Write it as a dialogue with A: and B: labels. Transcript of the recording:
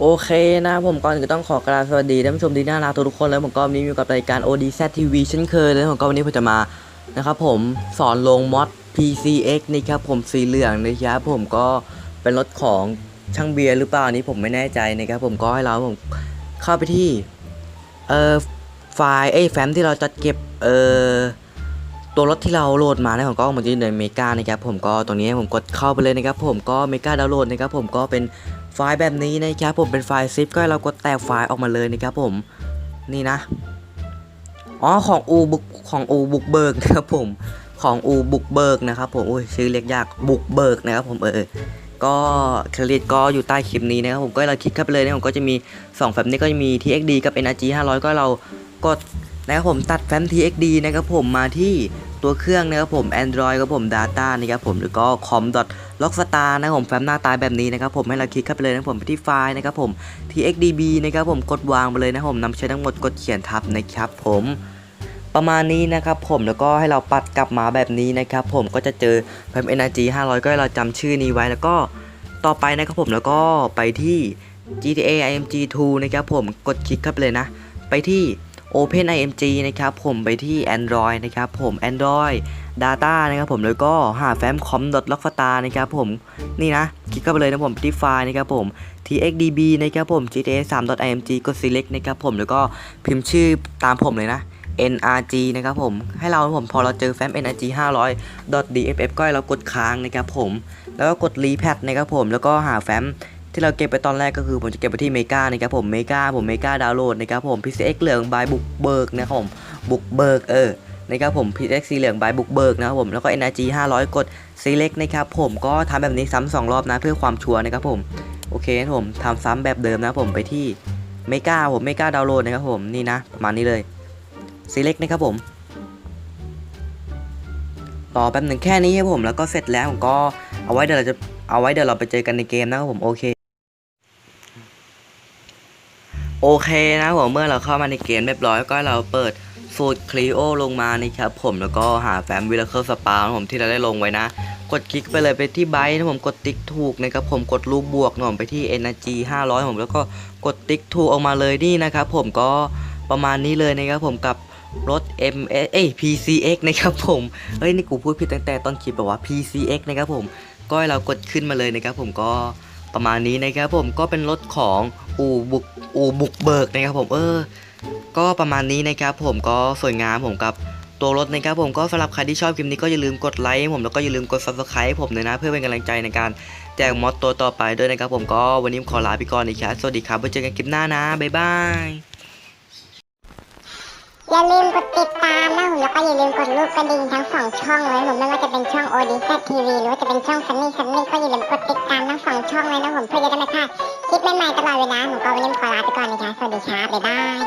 A: โอเคนะผมก่อนก็ต้องขอกราบสวัสดีท่านผู้ชมที่น่ารักทุกคนแล้วผมก็วันนี้อยู่กับรายการ ODZ TV เช่นเคยเลยผมก็วันนี้ผมจะมานะครับผมสอนลงมอด PCX นะครับผมสีเหลืองนะครับผมก็เป็นรถของช่างเบียร์หรือเปล่าอันนี้ผมไม่แน่ใจนะครับผมก็ให้เราผมเข้าไปที่เอ่อไฟล์เอ้แฟ้มที่เราจัดเก็บเอ่อตัวรถที่เราโหลดมาในะผมก็มันจะอยู่ในเมกานะครับผมก็ตรงนี้ผมกดเข้าไปเลยนะครับผมก็เมกาดาวน์โหลดนะครับผมก็เป็น ไฟล์แบบนี้นะครับผมเป็นไฟล์ซิปก็เรากดแตกไฟล์ออกมาเลยนะครับผมนี่นะอ๋อของอูบุกของอูบุกเบิกนะครับผมของอูบุกเบิกนะครับผมโอ้ยชื่อเรียกยากบุกเบิกนะครับผมเออก็เครดิตก็อยู่ใต้คลิปนี้นะครับผมก็เราคลิกเข้าไปเลยนะผมก็จะมี2แฟ้มนี้ก็จะมี TXD กับ NRG 500 ก็เรากดนะครับผมตัดแฟ้ม TXD นะครับผมมาที่ ตัวเครื่องนะครับผม Android ครับผม Data นะครับผมหรือก็ com Lockstar นะครับผมแฟ้มหน้าตาแบบนี้นะครับผมให้เราคลิกเข้าไปเลยนะครับผมไปที่ไฟล์นะครับผม txdb นะครับผมกดวางไปเลยนะครับผมนำใช้ทั้งหมดกดเขียนทับนะครับผมประมาณนี้นะครับผมแล้วก็ให้เราปัดกลับมาแบบนี้นะครับผมก็จะเจอแฟ้ม energy 500 ก็ให้เราจำชื่อนี้ไว้แล้วก็ต่อไปนะครับผมแล้วก็ไปที่ gta img 2 นะครับผมกดคลิกเข้าไปเลยนะ ไปที่ Open IMG นะครับผมไปที่ Android นะครับผม Android Data นะครับผมแล้วก็หาแฟ้ม com l o c k f a t a นะครับผมนี่นะ คลิกเข้าไปเลยนะผมไปที่ไฟล์นะครับผม txdb นะครับผม gta 3 img กด select นะครับผมแล้วก็พิมพ์ชื่อตามผมเลยนะ nrg นะครับผมให้เราผมพอเราเจอแฟ้ม nrg 500 dff ก็ให้เรากดค้างนะครับผม แล้วก็กด repat นะครับผมแล้วก็หาแฟ้ม ที่เราเก็บไปตอนแรกก็คือผมจะเก็บไปที่เมกานะครับผมเมกาผมเมกาดาวน์โหลดนะครับผม PCX เหลืองบายบุกเบิกนะครับผมบุกเบิกเออนะครับผม PCX สีเหลืองบายบุกเบิกนะครับผมแล้วก็ NRG 500 กด select นะครับผมก็ทำแบบนี้ซ้ำสองรอบนะเพื่อความชัวร์นะครับผมโอเคนะผมทำซ้ำแบบเดิมนะผมไปที่เมกาผมเมกาดาวน์โหลดนะครับผมนี่นะประมาณนี้เลย select นะครับผมรอแป๊บหนึ่งแค่นี้ครับผมแล้วก็เสร็จแล้วผมก็เอาไว้เดี๋ยวเราจะเอาไว้เดี๋ยวเราไปเจอกันในเกมนะครับผมโอเค โอเคนะผมเมื่อเราเข้ามาในเกมเรียบร้อยก็เราเปิดสูตรคลีโอลงมานะครับผมแล้วก็หาแฟ้มวิลเคิลสปาผมที่เราได้ลงไว้นะ กดคลิกไปเลยไปที่ไบต์นะผมกดติ๊กถูกนะครับผมกดรูปบวกหนะผมไปที่ Energy 500 ผมแล้วก็กดติ๊กถูกออกมาเลยนี่นะครับผมก็ประมาณนี้เลยนะครับผมกับรถ M เอ้ PCX นะครับผมเฮ้ยนี่กูพูดผิดตั้งแต่ต้นคลิปแบบว่า PCX นะครับผมก็ให้เรากดขึ้นมาเลยนะครับผมก็ ประมาณนี้นะครับผมก็เป็นรถของอูบุกอูบุกเบิกนะครับผมเออ ก็ประมาณนี้นะครับผมก็สวยงามผมกับตัวรถนะครับผมก็สำหรับใครที่ชอบคลิปนี้ก็อย่าลืมกดไลค์ผมแล้วก็อย่าลืมกด subscribe ผมเลยนะ เพื่อเป็นกำลังใจในการแจกมอดตัวต่อไปด้วยนะครับผมก็วันนี้ขอลาไปก่อนอีกครับสวัสดีครับไว้เจอกันคลิปหน้านะบ๊ายบาย
B: อย่าลืมกดติดตามนะผมแล้วก็อย่าลืมกดรูปกระดิ่งทั้งสองช่องเลยผมไม่ว่าจะเป็นช่อง o d z TV หรือว่าจะเป็นช่อง Sunny Sunny ก็อย่าลืมกด เลยนะหนูก็ไม่พลาดคลิปใหม่ๆตลอดเลาผมก็วันนี้ขอลาไปก่อนนะคะสวัสดีครับบ๊ายบาย